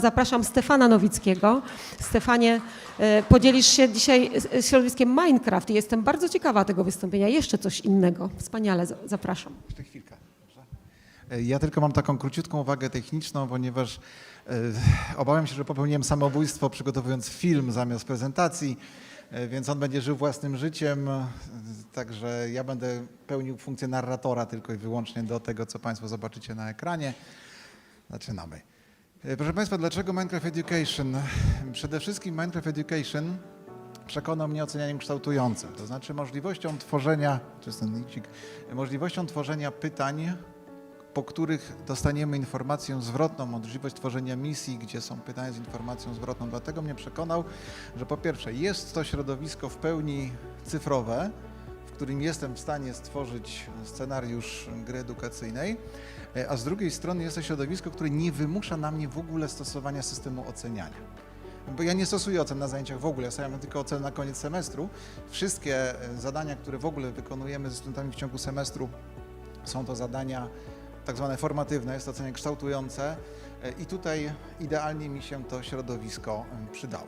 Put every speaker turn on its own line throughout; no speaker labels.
Zapraszam Stefana Nowickiego. Stefanie, e, podzielisz się dzisiaj z środowiskiem Minecraft i jestem bardzo ciekawa tego wystąpienia. Jeszcze coś innego. Wspaniale, za- zapraszam.
Jeszcze chwilkę. E, Ja tylko mam taką króciutką uwagę techniczną, ponieważ e, obawiam się, że popełniłem samobójstwo przygotowując film zamiast prezentacji, e, więc on będzie żył własnym życiem, e, także ja będę pełnił funkcję narratora tylko i wyłącznie do tego, co Państwo zobaczycie na ekranie. Zaczynamy. E, Proszę Państwa, dlaczego Minecraft Education? Przede wszystkim Minecraft Education przekonał mnie ocenianiem kształtującym, to znaczy możliwością tworzenia, licik, możliwością tworzenia pytań, po których dostaniemy informację zwrotną, możliwość tworzenia misji, gdzie są pytania z informacją zwrotną. Dlatego mnie przekonał, że po pierwsze jest to środowisko w pełni cyfrowe, którym jestem w stanie stworzyć scenariusz gry edukacyjnej, e, a z drugiej strony jest to środowisko, które nie wymusza na mnie w ogóle stosowania systemu oceniania. Bo ja nie stosuję ocen na zajęciach w ogóle, ja stawiam tylko ocenę na koniec semestru. Wszystkie e, zadania, które w ogóle wykonujemy ze studentami w ciągu semestru, są to zadania tak zwane formatywne, jest to ocenie kształtujące e, i tutaj idealnie mi się to środowisko przydało.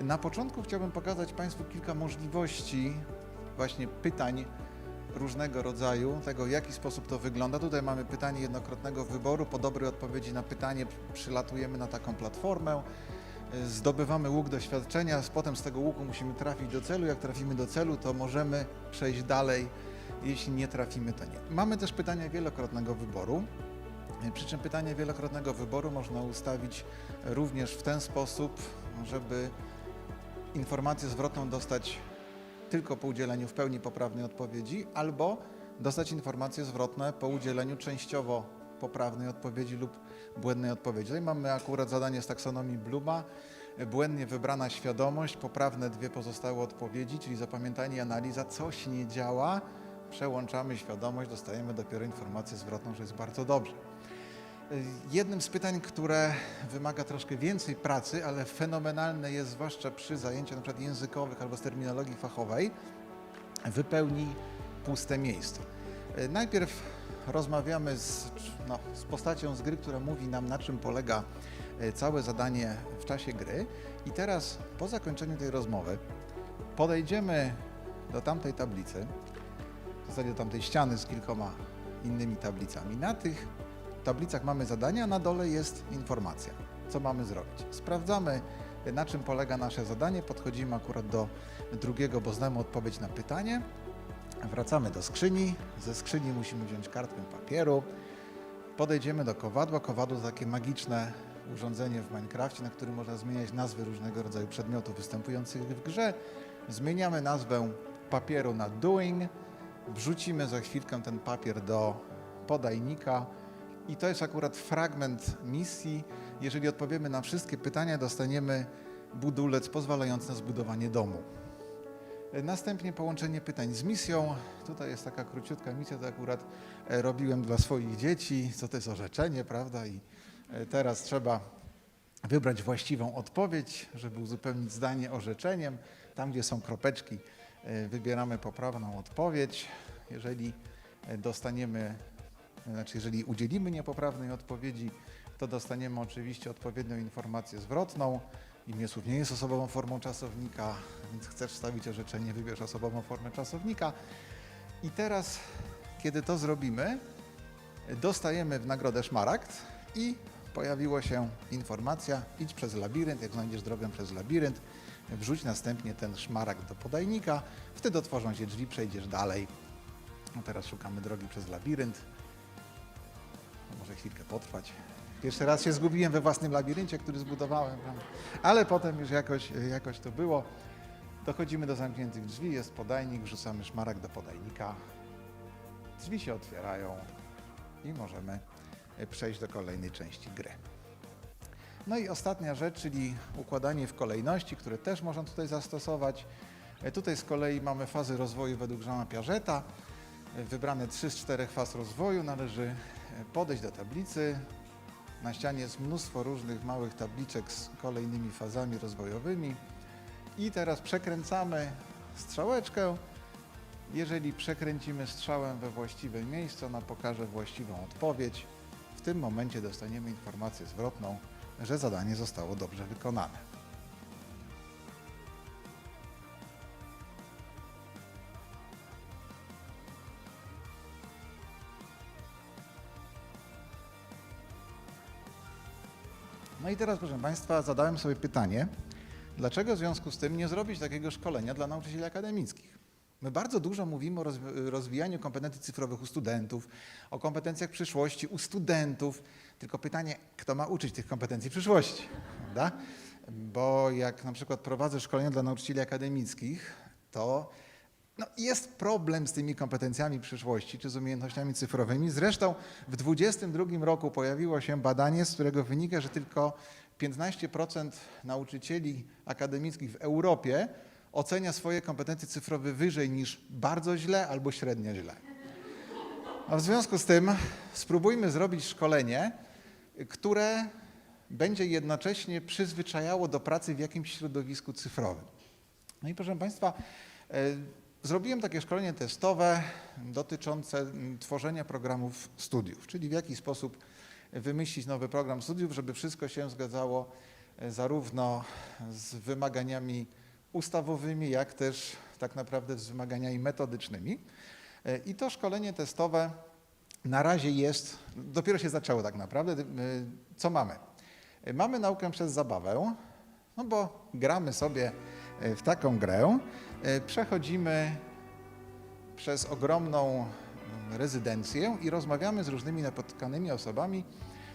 Na początku chciałbym pokazać Państwu kilka możliwości właśnie pytań różnego rodzaju, tego w jaki sposób to wygląda. Tutaj mamy pytanie jednokrotnego wyboru. Po dobrej odpowiedzi na pytanie przylatujemy na taką platformę, zdobywamy łuk doświadczenia, potem z tego łuku musimy trafić do celu. Jak trafimy do celu, to możemy przejść dalej. Jeśli nie trafimy, to nie. Mamy też pytanie wielokrotnego wyboru. Przy czym pytanie wielokrotnego wyboru można ustawić również w ten sposób, żeby informację zwrotną dostać tylko po udzieleniu w pełni poprawnej odpowiedzi, albo dostać informacje zwrotne po udzieleniu częściowo poprawnej odpowiedzi lub błędnej odpowiedzi. Tutaj mamy akurat zadanie z taksonomii Bluma, błędnie wybrana świadomość, poprawne dwie pozostałe odpowiedzi, czyli zapamiętanie i analiza, coś nie działa, przełączamy świadomość, dostajemy dopiero informację zwrotną, że jest bardzo dobrze. Jednym z pytań, które wymaga troszkę więcej pracy, ale fenomenalne jest zwłaszcza przy zajęciach np. językowych albo z terminologii fachowej, wypełnij puste miejsce. Najpierw rozmawiamy z, no, z postacią z gry, która mówi nam na czym polega e, całe zadanie w czasie gry i teraz po zakończeniu tej rozmowy podejdziemy do tamtej tablicy, w zasadzie do tamtej ściany z kilkoma innymi tablicami. Na tych tablicach mamy zadania, na dole jest informacja, co mamy zrobić. Sprawdzamy, na czym polega nasze zadanie, podchodzimy akurat do drugiego, bo znamy odpowiedź na pytanie. Wracamy do skrzyni, ze skrzyni musimy wziąć kartkę papieru, podejdziemy do kowadła. Kowadło to takie magiczne urządzenie w Minecrafcie, na którym można zmieniać nazwy różnego rodzaju przedmiotów występujących w grze. Zmieniamy nazwę papieru na doing, wrzucimy za chwilkę ten papier do podajnika, i to jest akurat fragment misji. Jeżeli odpowiemy na wszystkie pytania, dostaniemy budulec pozwalający na zbudowanie domu. Następnie połączenie pytań z misją. Tutaj jest taka króciutka misja, to akurat e, robiłem dla swoich dzieci, co to jest orzeczenie, prawda? I e, teraz trzeba wybrać właściwą odpowiedź, żeby uzupełnić zdanie orzeczeniem. Tam, gdzie są kropeczki, e, wybieramy poprawną odpowiedź. Jeżeli dostaniemy znaczy, jeżeli udzielimy niepoprawnej odpowiedzi, to dostaniemy oczywiście odpowiednią informację zwrotną. Imię słów nie jest osobową formą czasownika, więc chcesz wstawić orzeczenie, wybierz osobową formę czasownika. I teraz, kiedy to zrobimy, dostajemy w nagrodę szmaragd i pojawiła się informacja, idź przez labirynt, jak znajdziesz drogę przez labirynt, wrzuć następnie ten szmaragd do podajnika, wtedy otworzą się drzwi, przejdziesz dalej. No teraz szukamy drogi przez labirynt. Może chwilkę potrwać. Pierwszy raz się zgubiłem we własnym labiryncie, który zbudowałem, ale potem już jakoś, jakoś to było. Dochodzimy do zamkniętych drzwi, jest podajnik, wrzucamy szmaragd do podajnika. Drzwi się otwierają i możemy e, przejść do kolejnej części gry. No i ostatnia rzecz, czyli układanie w kolejności, które też można tutaj zastosować. E, Tutaj z kolei mamy fazy rozwoju według Jeana Piageta. E, Wybrane 3 z 4 faz rozwoju. Należy podejść do tablicy. Na ścianie jest mnóstwo różnych małych tabliczek z kolejnymi fazami rozwojowymi. I teraz przekręcamy strzałeczkę. Jeżeli przekręcimy strzałem we właściwe miejsce, ona pokaże właściwą odpowiedź. W tym momencie dostaniemy informację zwrotną, że zadanie zostało dobrze wykonane. No i teraz, proszę Państwa, zadałem sobie pytanie, dlaczego w związku z tym nie zrobić takiego szkolenia dla nauczycieli akademickich? My bardzo dużo mówimy o rozwi- rozwijaniu kompetencji cyfrowych u studentów, o kompetencjach przyszłości u studentów, tylko pytanie, kto ma uczyć tych kompetencji przyszłości, prawda? Bo jak na przykład prowadzę szkolenia dla nauczycieli akademickich, to no, jest problem z tymi kompetencjami przyszłości czy z umiejętnościami cyfrowymi. Zresztą w 2022 roku pojawiło się badanie, z którego wynika, że tylko 15% nauczycieli akademickich w Europie ocenia swoje kompetencje cyfrowe wyżej niż bardzo źle albo średnio źle. A w związku z tym spróbujmy zrobić szkolenie, które będzie jednocześnie przyzwyczajało do pracy w jakimś środowisku cyfrowym. No i proszę Państwa, e, zrobiłem takie szkolenie testowe dotyczące mm, tworzenia programów studiów, czyli w jaki sposób wymyślić nowy program studiów, żeby wszystko się zgadzało e, zarówno z wymaganiami ustawowymi, jak też tak naprawdę z wymaganiami metodycznymi. E, I to szkolenie testowe na razie jest, dopiero się zaczęło tak naprawdę. E, Co mamy? Mamy naukę przez zabawę, no bo gramy sobie w taką grę, przechodzimy przez ogromną mm, rezydencję i rozmawiamy z różnymi napotkanymi osobami,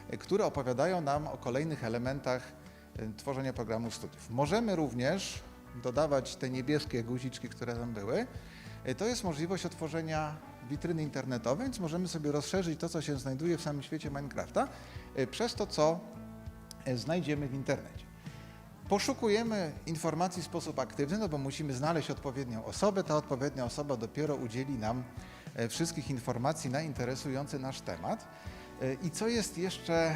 e, które opowiadają nam o kolejnych elementach e, tworzenia programu studiów. Możemy również dodawać te niebieskie guziczki, które tam były. E, To jest możliwość otworzenia witryny internetowej, więc możemy sobie rozszerzyć to, co się znajduje w samym świecie Minecrafta, e, przez to, co e, znajdziemy w internecie. Poszukujemy informacji w sposób aktywny, no bo musimy znaleźć odpowiednią osobę. Ta odpowiednia osoba dopiero udzieli nam e, wszystkich informacji na interesujący nasz temat. E, I co jest jeszcze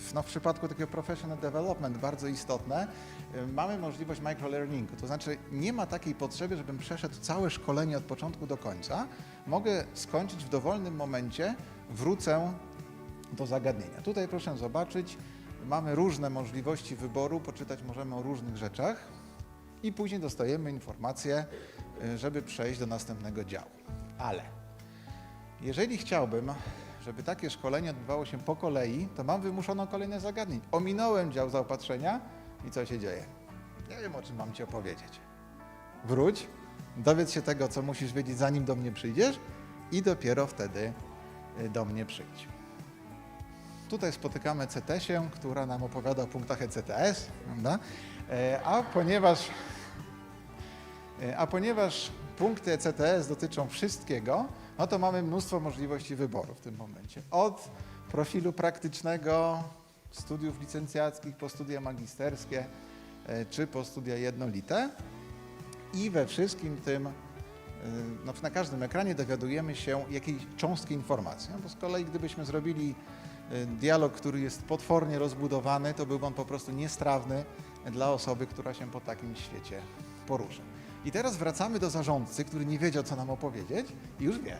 w, no, w przypadku takiego professional development bardzo istotne, e, mamy możliwość microlearningu. To znaczy nie ma takiej potrzeby, żebym przeszedł całe szkolenie od początku do końca. Mogę skończyć w dowolnym momencie, wrócę do zagadnienia. Tutaj proszę zobaczyć, mamy różne możliwości wyboru, poczytać możemy o różnych rzeczach i później dostajemy informację, y, żeby przejść do następnego działu. Ale jeżeli chciałbym, żeby takie szkolenie odbywało się po kolei, to mam wymuszoną kolejność zagadnień. Ominąłem dział zaopatrzenia i co się dzieje? Nie wiem, o czym mam Ci opowiedzieć. Wróć, dowiedz się tego, co musisz wiedzieć, zanim do mnie przyjdziesz i dopiero wtedy y, do mnie przyjdź. Tutaj spotykamy CTS-ię, która nam opowiada o punktach ECTS, prawda? E, A ponieważ, e, a ponieważ punkty ECTS dotyczą wszystkiego, no to mamy mnóstwo możliwości wyboru w tym momencie. Od profilu praktycznego, studiów licencjackich po studia magisterskie, e, czy po studia jednolite. I we wszystkim tym, no, na każdym ekranie dowiadujemy się jakiejś cząstki informacji. No, bo z kolei gdybyśmy zrobili dialog, który jest potwornie rozbudowany, to byłby on po prostu niestrawny dla osoby, która się po takim świecie porusza. I teraz wracamy do zarządcy, który nie wiedział, co nam opowiedzieć i już wie.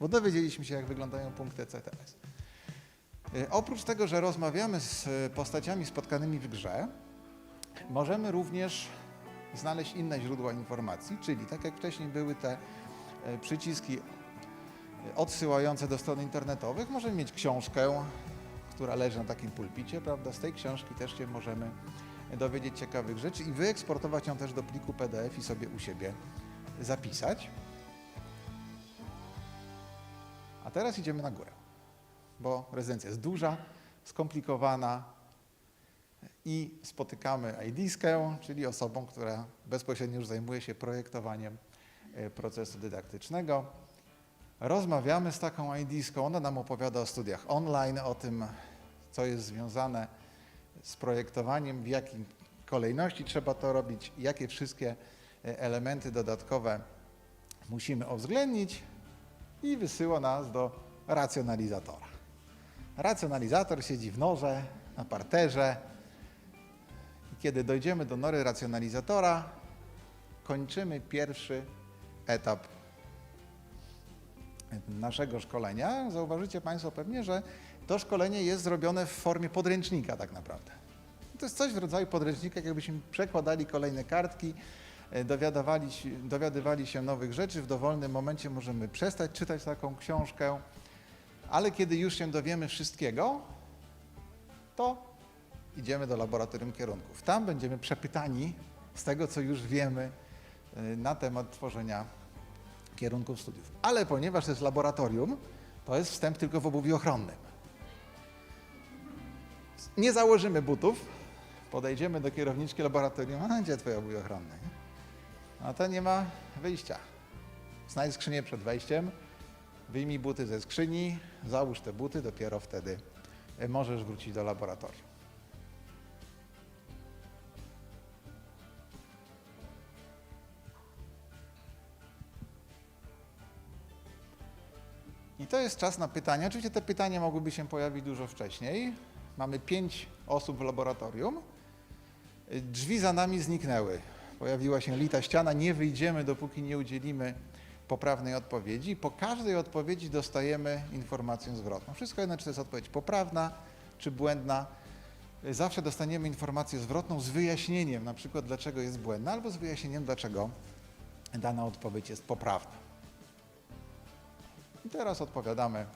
Bo dowiedzieliśmy się, jak wyglądają punkty CTS. E, Oprócz tego, że rozmawiamy z e, postaciami spotkanymi w grze, możemy również znaleźć inne źródła informacji, czyli tak jak wcześniej były te przyciski odsyłające do stron internetowych, możemy mieć książkę, która leży na takim pulpicie, prawda? Z tej książki też się możemy dowiedzieć ciekawych rzeczy i wyeksportować ją też do pliku PDF i sobie u siebie zapisać. A teraz idziemy na górę, bo rezydencja jest duża, skomplikowana, i spotykamy IDskę, czyli osobą, która bezpośrednio już zajmuje się projektowaniem e, procesu dydaktycznego. Rozmawiamy z taką IDską, ona nam opowiada o studiach online, o tym, co jest związane z projektowaniem, w jakiej kolejności trzeba to robić, jakie wszystkie e, elementy dodatkowe musimy uwzględnić i wysyła nas do racjonalizatora. Racjonalizator siedzi w norze, na parterze, i kiedy dojdziemy do nory racjonalizatora, kończymy pierwszy etap naszego szkolenia. Zauważycie Państwo pewnie, że to szkolenie jest zrobione w formie podręcznika tak naprawdę. To jest coś w rodzaju podręcznika, jakbyśmy przekładali kolejne kartki, e, dowiadywali, się- dowiadywali się nowych rzeczy. W dowolnym momencie możemy przestać czytać taką książkę, ale kiedy już się dowiemy wszystkiego, to idziemy do laboratorium kierunków. Tam będziemy przepytani z tego, co już wiemy e, na temat tworzenia kierunków studiów. Ale ponieważ jest laboratorium, to jest wstęp tylko w obuwiu ochronnym. Nie założymy butów, podejdziemy do kierowniczki laboratorium, a gdzie twoje obuwie ochronne? A to nie ma wyjścia. Znajdź skrzynię przed wejściem, wyjmij buty ze skrzyni, załóż te buty, dopiero wtedy możesz wrócić do laboratorium. To jest czas na pytania. Oczywiście te pytania mogłyby się pojawić dużo wcześniej. Mamy pięć osób w laboratorium. Drzwi za nami zniknęły. Pojawiła się lita ściana. Nie wyjdziemy, dopóki nie udzielimy poprawnej odpowiedzi. Po każdej odpowiedzi dostajemy informację zwrotną. Wszystko jedno, czy to jest odpowiedź poprawna, czy błędna. Zawsze dostaniemy informację zwrotną z wyjaśnieniem, na przykład dlaczego jest błędna, albo z wyjaśnieniem, dlaczego dana odpowiedź jest poprawna. I teraz odpowiadamy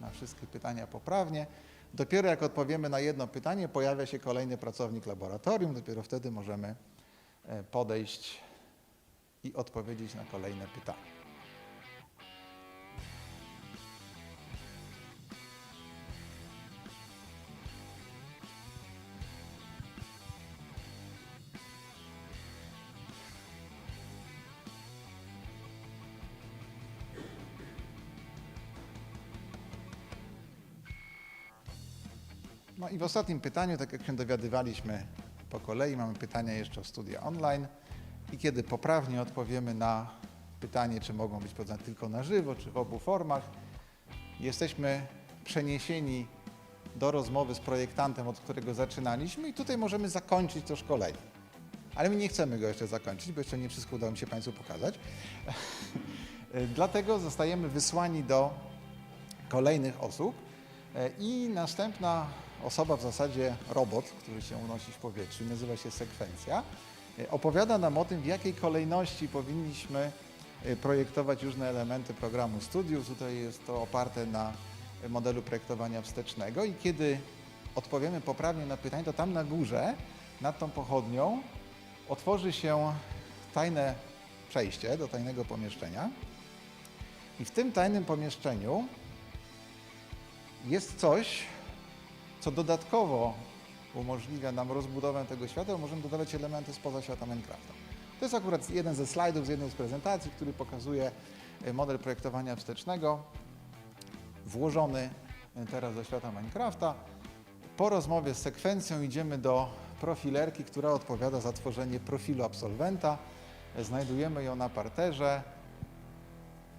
na wszystkie pytania poprawnie. Dopiero jak odpowiemy na jedno pytanie, pojawia się kolejny pracownik laboratorium. Dopiero wtedy możemy e, podejść i odpowiedzieć na kolejne pytanie. I w ostatnim pytaniu, tak jak się dowiadywaliśmy po kolei, mamy pytania jeszcze o studia online i kiedy poprawnie odpowiemy na pytanie, czy mogą być prowadzone tylko na żywo, czy w obu formach, jesteśmy przeniesieni do rozmowy z projektantem, od którego zaczynaliśmy i tutaj możemy zakończyć to szkolenie. Ale my nie chcemy go jeszcze zakończyć, bo jeszcze nie wszystko udało mi się Państwu pokazać. Dlatego zostajemy wysłani do kolejnych osób e, i następna osoba, w zasadzie robot, który się unosi w powietrzu, nazywa się sekwencja, e, opowiada nam o tym, w jakiej kolejności powinniśmy e, projektować różne elementy programu studiów. Tutaj jest to oparte na modelu projektowania wstecznego i kiedy odpowiemy poprawnie na pytanie, to tam na górze, nad tą pochodnią, otworzy się tajne przejście do tajnego pomieszczenia. I w tym tajnym pomieszczeniu jest coś, co dodatkowo umożliwia nam rozbudowę tego świata, możemy dodawać elementy spoza świata Minecrafta. To jest akurat jeden ze slajdów z jednej z prezentacji, który pokazuje e, model projektowania wstecznego, włożony e, teraz do świata Minecrafta. Po rozmowie z sekwencją idziemy do profilerki, która odpowiada za tworzenie profilu absolwenta. E, Znajdujemy ją na parterze.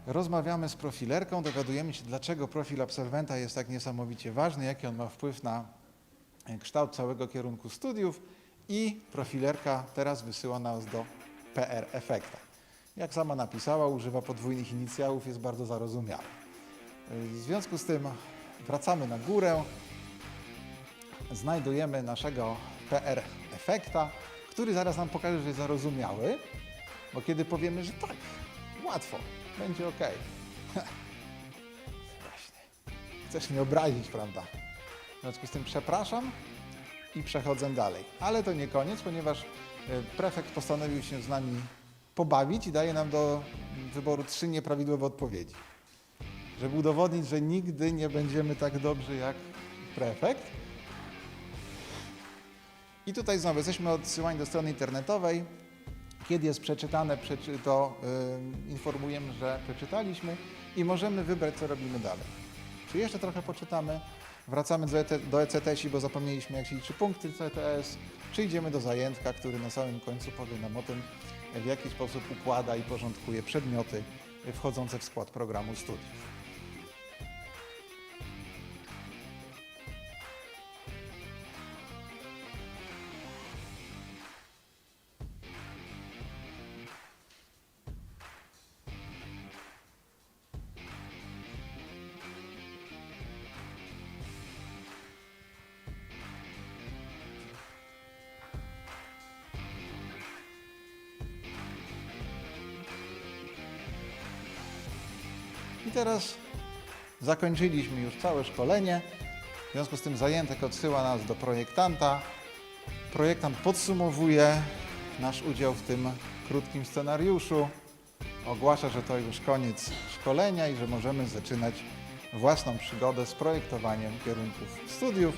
Rozmawiamy z profilerką, dowiadujemy się, dlaczego profil absolwenta jest tak niesamowicie ważny, jaki on ma wpływ na e, kształt całego kierunku studiów i profilerka teraz wysyła nas do PR Efekta. Jak sama napisała, używa podwójnych inicjałów, jest bardzo zarozumiała. E, W związku z tym wracamy na górę, znajdujemy naszego PR Efekta, który zaraz nam pokaże, że jest zarozumiały, bo kiedy powiemy, że tak, łatwo, będzie ok. Właśnie. Chcesz mnie obrazić, prawda? W związku z tym przepraszam i przechodzę dalej. Ale to nie koniec, ponieważ e, prefekt postanowił się z nami pobawić i daje nam do wyboru trzy nieprawidłowe odpowiedzi. Żeby udowodnić, że nigdy nie będziemy tak dobrzy jak prefekt. I tutaj znowu jesteśmy odsyłani do strony internetowej. Kiedy jest przeczytane, przeczy- to y, informujemy, że przeczytaliśmy i możemy wybrać, co robimy dalej. Czy jeszcze trochę poczytamy, wracamy do, ECTS, bo zapomnieliśmy, jak się liczy punkty CTS, czy idziemy do zajętka, który na samym końcu powie nam o tym, w jaki sposób układa i porządkuje przedmioty wchodzące w skład programu studiów. Zakończyliśmy już całe szkolenie. W związku z tym zajętek odsyła nas do projektanta. Projektant podsumowuje nasz udział w tym krótkim scenariuszu. Ogłasza, że to już koniec szkolenia i że możemy zaczynać własną przygodę z projektowaniem kierunków studiów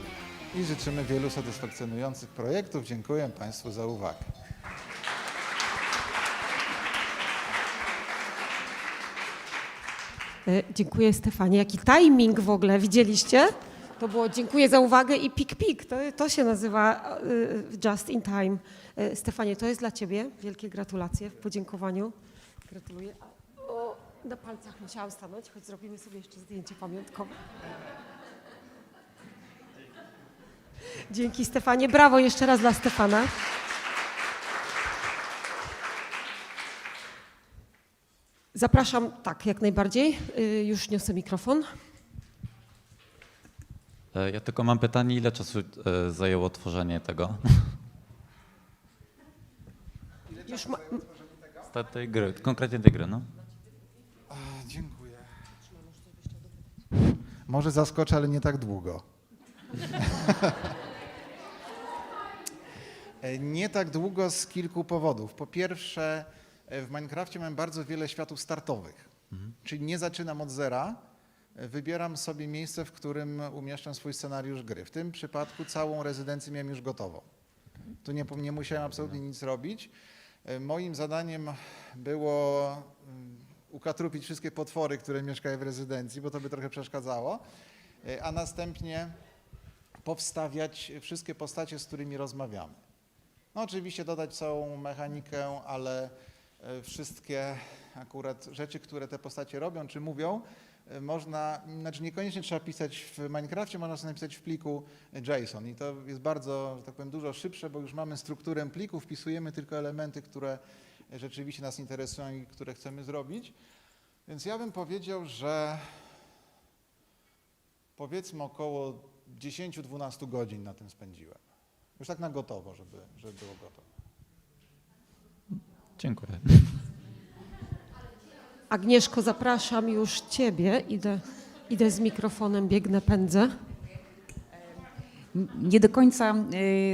i życzymy wielu satysfakcjonujących projektów. Dziękuję Państwu za uwagę.
Dziękuję Stefanie. Jaki timing w ogóle, widzieliście? To było dziękuję za uwagę i pik pik. To, to się nazywa e, just in time. E, Stefanie, to jest dla Ciebie. Wielkie gratulacje w podziękowaniu. Gratuluję. O, na palcach musiałam stanąć, choć zrobimy sobie jeszcze zdjęcie pamiątkowe. Dzięki Stefanie. Brawo jeszcze raz dla Stefana. Zapraszam, tak, jak najbardziej. Y, Już niosę mikrofon.
E, Ja tylko mam pytanie, ile czasu e, zajęło tworzenie tego,
Już ma,
Ta- tej gry, konkretnie tej gry, no?
A, dziękuję. Może zaskoczę, ale nie tak długo. E, nie tak długo z kilku powodów. Po pierwsze, w Minecrafcie mam bardzo wiele światów startowych, czyli nie zaczynam od zera. e, Wybieram sobie miejsce, w którym umieszczam swój scenariusz gry. W tym przypadku całą rezydencję miałem już gotową. Tu nie, nie musiałem absolutnie nic robić. E, Moim zadaniem było mm, ukatrupić wszystkie potwory, które mieszkają w rezydencji, bo to by trochę przeszkadzało, e, a następnie powstawiać wszystkie postacie, z którymi rozmawiamy. No oczywiście dodać całą mechanikę, ale e, wszystkie akurat rzeczy, które te postacie robią czy mówią, e, można, znaczy niekoniecznie trzeba pisać w Minecrafcie, można sobie napisać w pliku JSON i to jest bardzo, że tak powiem, dużo szybsze, bo już mamy strukturę pliku, wpisujemy tylko elementy, które rzeczywiście nas interesują i które chcemy zrobić. Więc ja bym powiedział, że powiedzmy około 10-12 godzin na tym spędziłem. Już tak na gotowo, żeby, żeby było gotowe.
Dziękuję.
Agnieszko, zapraszam już Ciebie. Idę, idę z mikrofonem, biegnę, pędzę.
Nie do końca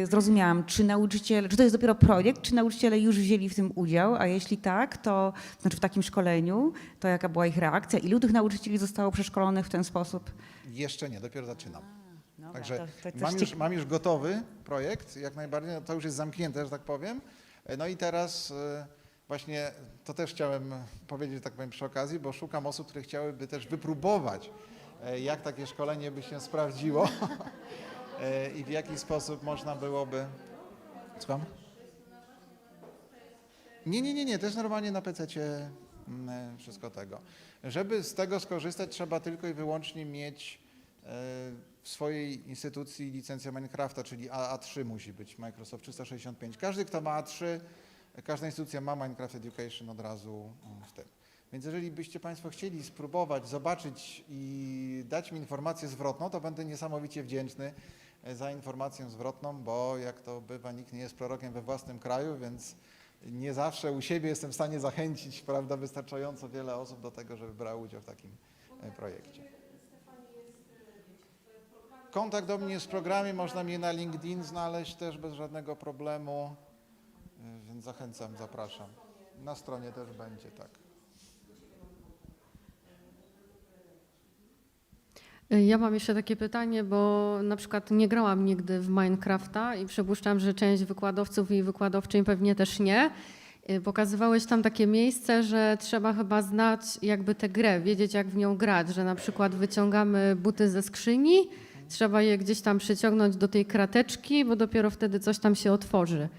y, zrozumiałam, czy nauczyciele, czy to jest dopiero projekt, czy nauczyciele już wzięli w tym udział, a jeśli tak, to znaczy w takim szkoleniu, to jaka była ich reakcja? Ilu tych nauczycieli zostało przeszkolonych w ten sposób?
Jeszcze nie, dopiero zaczynam.
Dobra,
Także
to- to coś
mam, już, mam już gotowy projekt, jak najbardziej, no to już jest zamknięte, że tak powiem. No i teraz e, właśnie to też chciałem powiedzieć, tak powiem przy okazji, bo szukam osób, które chciałyby też wypróbować, e, jak takie szkolenie by się sprawdziło e, i w jaki sposób można byłoby... Słucham? Nie, nie, nie, nie, też normalnie na PC wszystko tego. Żeby z tego skorzystać, trzeba tylko i wyłącznie mieć w swojej instytucji licencję Minecrafta, czyli A- A3 musi być, Microsoft 365. Każdy, kto ma A3, każda instytucja ma Minecraft Education od razu mm, w tym. Więc jeżeli byście Państwo chcieli spróbować, zobaczyć i dać mi informację zwrotną, to będę niesamowicie wdzięczny e, za informację zwrotną, bo jak to bywa, nikt nie jest prorokiem we własnym kraju, więc nie zawsze u siebie jestem w stanie zachęcić prawda, wystarczająco wiele osób do tego, żeby brały udział w takim e, projekcie. Kontakt do mnie z programie można mnie na LinkedIn znaleźć też bez żadnego problemu, y, więc zachęcam, zapraszam. Na stronie też będzie, tak.
Ja mam jeszcze takie pytanie, bo na przykład nie grałam nigdy w Minecrafta i przypuszczam, że część wykładowców i wykładowczyń pewnie też nie. Y, Pokazywałeś tam takie miejsce, że trzeba chyba znać jakby tę grę, wiedzieć jak w nią grać, że na przykład wyciągamy buty ze skrzyni, trzeba je gdzieś tam przyciągnąć do tej krateczki, bo dopiero wtedy coś tam się otworzy.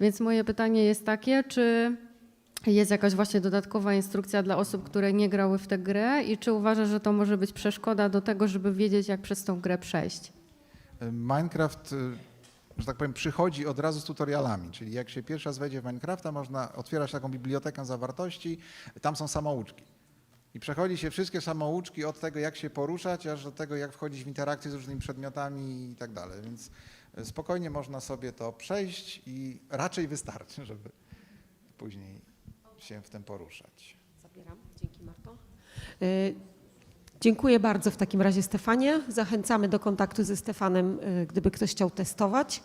Więc moje pytanie jest takie, czy jest jakaś właśnie dodatkowa instrukcja dla osób, które nie grały w tę grę i czy uważasz, że to może być przeszkoda do tego, żeby wiedzieć, jak przez tą grę przejść?
Minecraft, y, że tak powiem, przychodzi od razu z tutorialami, czyli jak się pierwszy raz wejdzie w Minecrafta, można otwierać taką bibliotekę zawartości, tam są samouczki. I przechodzi się wszystkie samouczki od tego, jak się poruszać, aż do tego, jak wchodzić w interakcję z różnymi przedmiotami i tak dalej. Więc y, spokojnie można sobie to przejść i raczej wystarczy, żeby później się w tym poruszać.
Zabieram. Dzięki, Marto. Y, Dziękuję bardzo w takim razie Stefanie. Zachęcamy do kontaktu ze Stefanem, y, gdyby ktoś chciał testować.